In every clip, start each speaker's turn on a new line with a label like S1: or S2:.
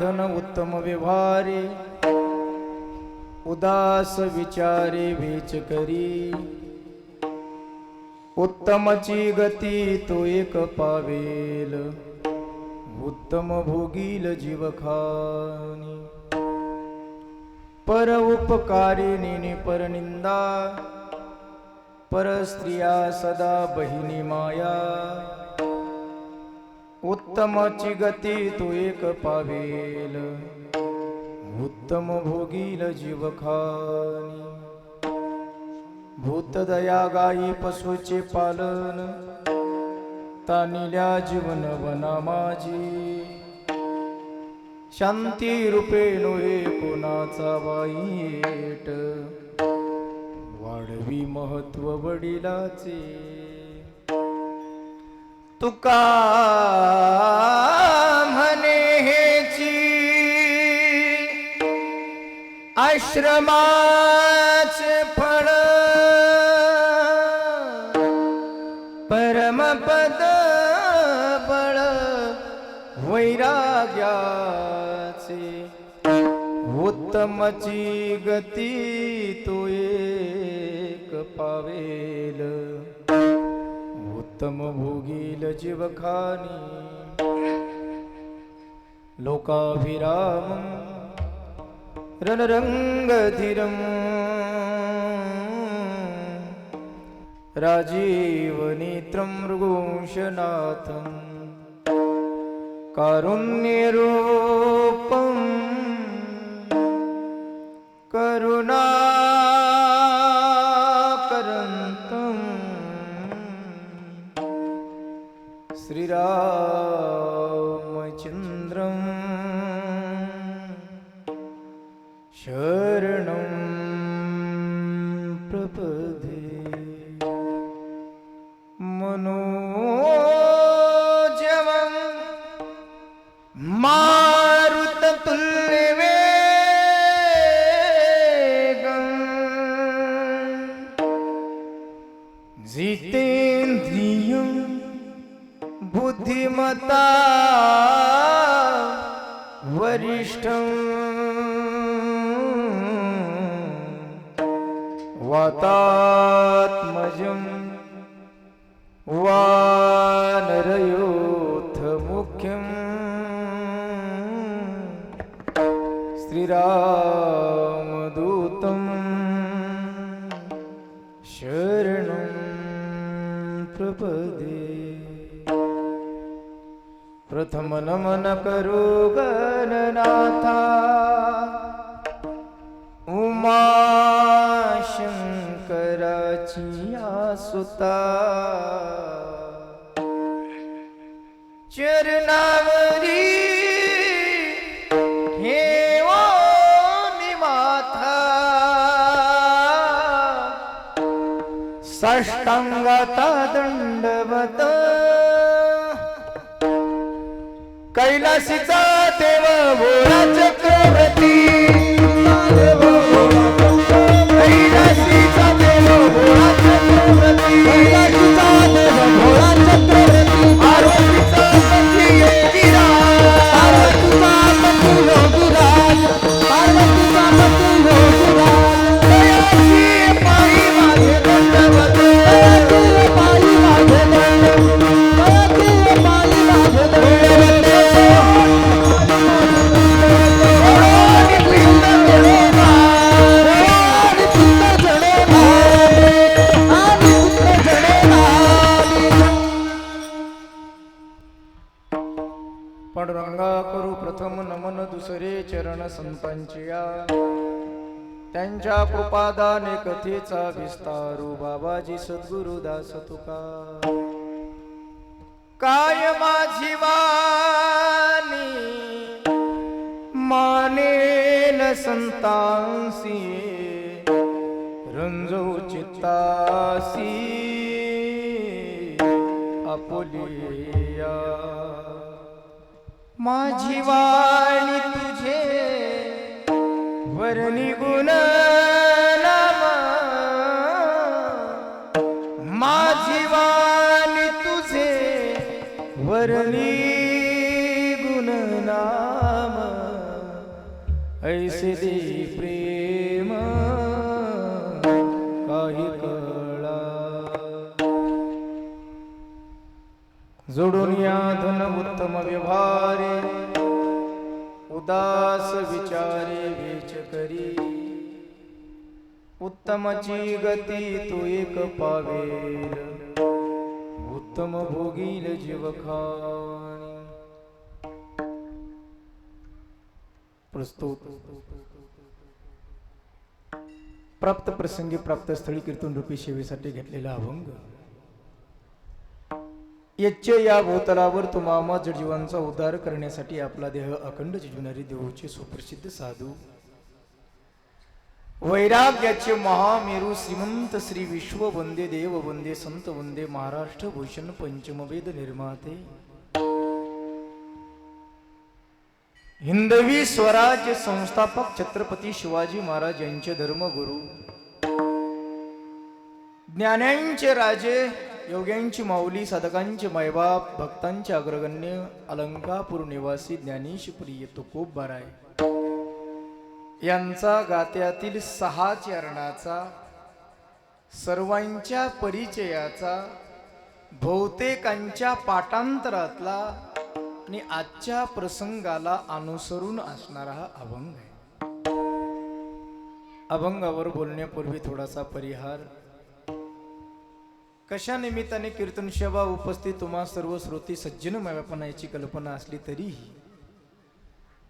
S1: धन उत्तम व्यवहारे उदास विचारे वेच करी. उत्तमची गती तो एक पावेल उत्तम भोगील जीवखानी. पर उपकारिणी परनिंदा परस्त्रिया सदा बहिणी माया. उत्तमाची गती तो एक पावेल. उत्तम भोगील जीवखानी. भूतदया गायी पशुचे पालन. तानिल्या जीवन वना माझी. शांती रूपे नोहे कोणाचा वाईट वाढवी महत्त्व वडिलाचे. तुका म्हणे हेची आश्रमाचे फळ परमपद बळ वैराग्याचे उत्तमची गती तो एक पावेल तम भोगील जीवखानी. लोकाभिराम रणरंगधीरम राजीवनेत्रं मृगोंशनाथं कारुण्यरूपम् करुणा चन्द्रम् शरणं प्रपदे। मनोजव मारुतपुल्लिवे मता वरिष्ठ वातात्मजं वानरयोथ मुख्यम् श्रीरा प्रथम नमन करो गणनाथा। उमा शंकराची आसुता चरणावरी ठेवो माथा साष्टांगाता दंडवत कैलासीचा देव भोळा चक्रवर्ती पांडुरंगा करू प्रथम नमन दुसरे चरण संतांची या त्यांच्या कृपादाने कथेचा विस्तारू बाबाजी सद्गुरुदास तुका. काय माझी वाणी? मानेल संतांसी. रंजो चित्तासी. आपुलिया माझी वाणी तुझे वर्णी गुण जोडून या धन उत्तम व्यवहारे. उदास विचारे वेच करी. उत्तमची गती तू एक पावेल. उत्तम भोगील जीव खाणी प्रस्तुत. प्राप्त प्रसंगी प्राप्त स्थळी कीर्तन रूपी सेवेसाठी घेतलेला अभंग. यच्चे या भूतलावर तुमामा जडजीवांचा उद्धार करण्यासाठी आपला देह अखंड जिजवणारी देऊचे सुप्रसिद्ध साधू. वैराग्याचे महामेरू श्रीमंत श्री विश्व वंदे देव वंदे संत वंदे महाराष्ट्र भूषण पंचमवेद निर्माते. हिंदवी स्वराज्य संस्थापक छत्रपती शिवाजी महाराज यांचे धर्मगुरु. ज्ञानांचे राजे योग्यांची माऊली साधकांचे मायबाप भक्तांचे अग्रगण्य अलंकापूर निवासी ज्ञानेश प्रिय तुकोब बाराय यांचा गात्यातील सहा चरणाचा सर्वांच्या परिचयाचा बहुतेकांच्या पाठांतरातला आणि आजच्या प्रसंगाला अनुसरून असणारा हा अभंग आहे. अभंगावर बोलण्यापूर्वी थोडासा परिहार. कशा निमित्ताने कीर्तन सेवा उपस्थित तुम्हा सर्व श्रोती सज्जन याची कल्पना असली तरीही?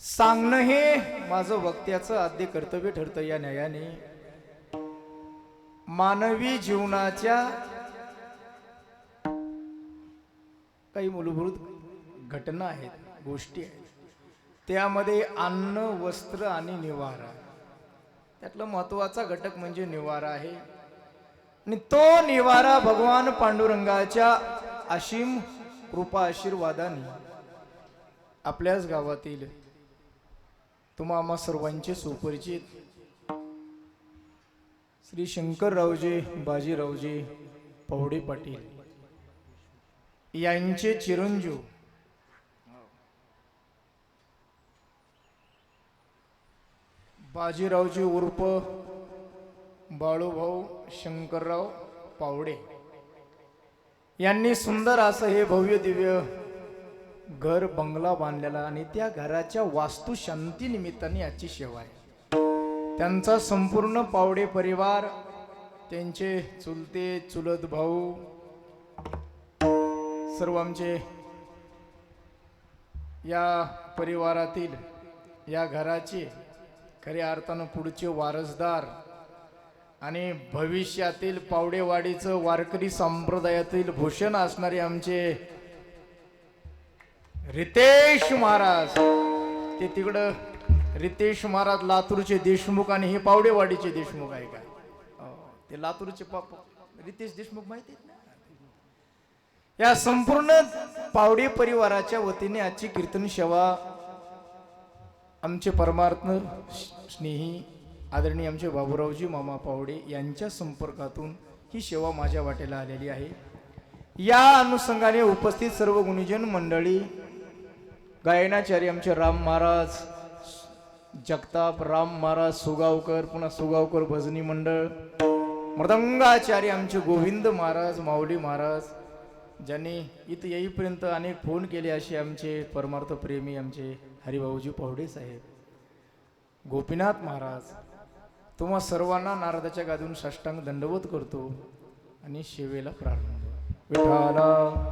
S1: सांगणं हे माझं वक्त्याचं आद्य कर्तव्य ठरतं या न्यायाने. मानवी जीवनाच्या काही मूलभूत घटना आहेत गोष्टी आहेत. त्यामध्ये अन्न वस्त्र आणि निवारा. त्यातला महत्त्वाचा घटक म्हणजे निवारा आहे. आणि तो निवारा भगवान पांडुरंगाच्या असीम कृपा आशीर्वादाने आपल्याच गावातील तुम्हा आम्हा सर्वांचे सुपरिचित श्री शंकररावजी बाजीरावजी पवडे पाटील यांचे चिरंजीव बाजीरावजी उर्फ बाळूभाऊ शंकरराव पावडे यांनी सुंदर असं हे भव्य दिव्य घर बंगला बांधलेला आणि त्या घराच्या वास्तुशांती निमित्ताने याची सेवा आहे. त्यांचा संपूर्ण पावडे परिवार त्यांचे चुलते चुलत भाऊ सर्व आमचे या परिवारातील या घराचे खऱ्या अर्थानं पुढचे वारसदार आणि भविष्यातील पावडेवाडीचं वारकरी संप्रदायातील भूषण असणारे आमचे रितेश महाराज. ते तिकडं रितेश महाराज लातूरचे देशमुख आणि हे पावडेवाडीचे देशमुख आहे का? ते लातूरचे पाप रितेश देशमुख माहिती या संपूर्ण पावडे परिवाराच्या वतीने आजची कीर्तन सेवा आमचे परमार्थ स्नेही आदरणीय आमचे बाबूरावजी मामा पावडे यांच्या संपर्कातून ही सेवा माझ्या वाटेला आलेली आहे. या अनुषंगाने उपस्थित सर्व गुणीजन मंडळी गायनाचार्य आमचे राम महाराज जगताप राम महाराज सुगावकर पुन्हा सुगावकर भजनी मंडळ मृदंगाचार्य आमचे गोविंद महाराज माऊली महाराज ज्यांनी इथं येईपर्यंत अनेक फोन केले असे आमचे परमार्थप्रेमी आमचे हरिभाऊजी पावडे साहेब गोपीनाथ महाराज तुम्हा सर्वांना नारदाच्या गादून साष्टांग दंडवत करतो आणि शिवेला प्रारंभ विठाला.